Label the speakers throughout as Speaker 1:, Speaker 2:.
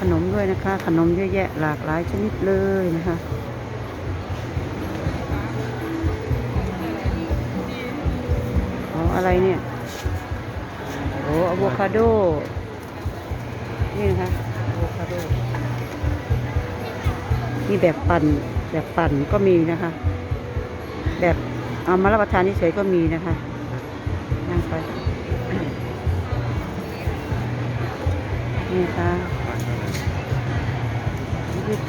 Speaker 1: ขนมด้วยนะคะ ขนมเยอะแยะหลากหลายชนิดเลยนะคะอ๋ออะไรเนี่ยโอ้อะโวคาโด นี่นะคะอะโวคาโดมีแบบปั่นแบบปั่นก็มีนะคะ แบบเอามารับประทานเฉยก็มีนะคะนั่งไปนี่ค่ะ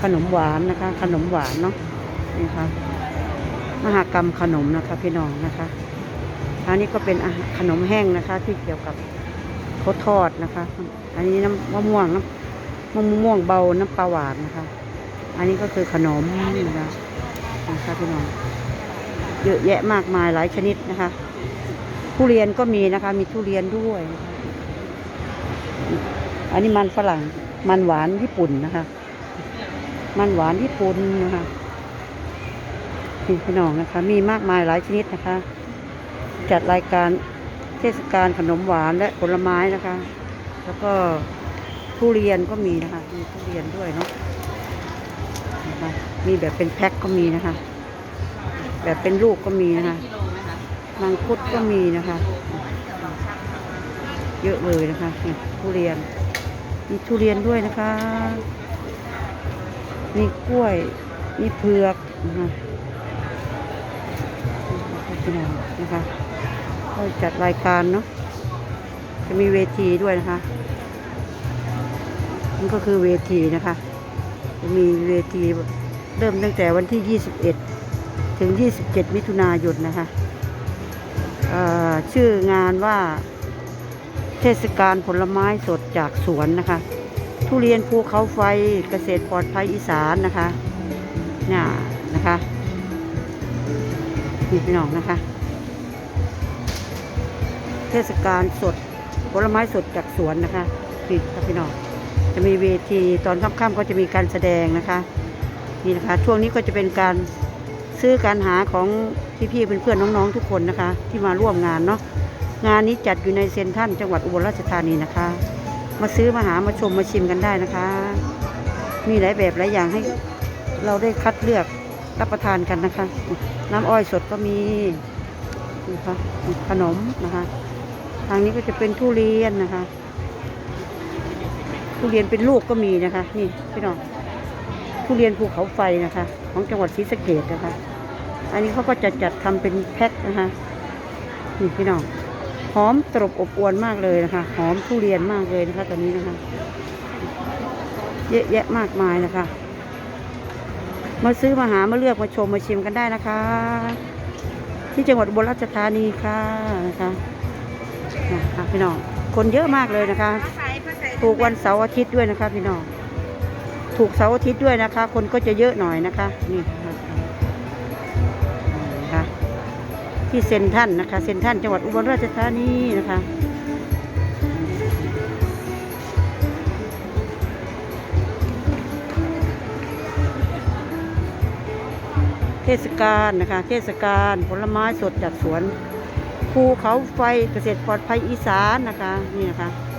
Speaker 1: ขนมหวานนะคะ ขนมหวานเนาะนี่ค่ะมหากรรมขนมนะคะพี่น้องนะคะอันนี้ก็เป็นขนมแห้งนะคะ ที่เกี่ยวกับเขาวทอดนะคะ อันนี้น้ำมะม่วงน้ำมะม่วงเบาน้ำปลาหวานนะคะ อันนี้ก็คือขนมนะคะนะคะพี่น้องเยอะแยะมากมายหลายชนิดนะคะทุเรียนก็มีนะคะ มีทุเรียนด้วยะะอันนี้มันฝรั่ง มันหวานญี่ปุ่นนะคะ มันหวานญี่ปุ่นนะคะนี่พี่น้องนะคะ มีมากมายหลายชนิดนะคะ จัดรายการเทศกาลขนมหวานและผลไม้นะคะ แล้วก็ทุเรียนก็มีนะคะ มีทุเรียนด้วยเนาะมีแบบเป็นแพ็คก็มีนะคะ แบบเป็นลูกก็มีนะคะมังคุดก็มีนะคะ เยอะเลยนะคะทุเรียน มีทุเรียนด้วยนะคะ มีกล้วย มีเผือกนะคะพี่น้องนะคะก็จัดรายการเนาะจะมีเวทีด้วยนะคะนี่ก็คือเวทีนะคะจะมีเวทีเริ่มตั้งแต่วันที่ 21 ถึง 27 มิถุนายนนะคะชื่องานว่าเทศกาลผลไม้สดจากสวนนะคะ ทุเรียนภูเขาไฟเกษตรปลอดภัยอีสานนะคะเนี่ยนะคะนี่พี่น้องนะคะ เทศกาลสดผลไม้สดจากสวนนะคะนี่ครับพี่น้องจะมีเวทีตอนค่ำๆก็จะมีการแสดงนะคะนี่นะคะ ช่วงนี้ก็จะเป็นการซื้อการหาของพี่ๆเพื่อนๆน้องๆทุกคนนะคะ ที่มาร่วมงานเนาะงานนี้จัดอยู่ในเซ็นทรัลจังหวัดอุบลราชธานีนะคะ มาซื้อมาหามาชมมาชิมกันได้นะคะ มีหลายแบบหลายอย่างให้เราได้คัดเลือกรับประทานกันนะคะ น้ำอ้อยสดก็มีนะคะขนมนะคะ ทางนี้ก็จะเป็นทุเรียนนะคะ ทุเรียนเป็นลูกก็มีนะคะ นี่พี่น้องทุเรียนภูเขาไฟนะคะ ของจังหวัดศรีสะเกดนะคะ อันนี้เขาก็จะจัดทำเป็นแพ็คนะคะ นี่พี่น้อง หอมตรบอบอวนมากเลยนะคะ หอมทุเรียนมากเลยนะคะตอนนี้นะคะ เยอะแยะมากมายนะคะ มาซื้อมาหามาเลือกมาชมมาชิมกันได้นะคะ ที่จังหวัดอุบลราชธานีค่ะนะคะนะคะพี่น้องคนเยอะมากเลยนะคะถูกวันเสาร์อาทิตย์ด้วยนะคะพี่น้องถูกเสาร์อาทิตย์ด้วยนะคะ คนก็จะเยอะหน่อยนะคะนี่คะนะคะ ที่เซนทันนะคะ เซนทันจังหวัดอุบลราชธานีนะคะเทศกาลนะคะ เทศกาลผลไม้สดจากสวน ภูเขาไฟเกษตรปลอดภัยอีสานนะคะ นี่นะคะ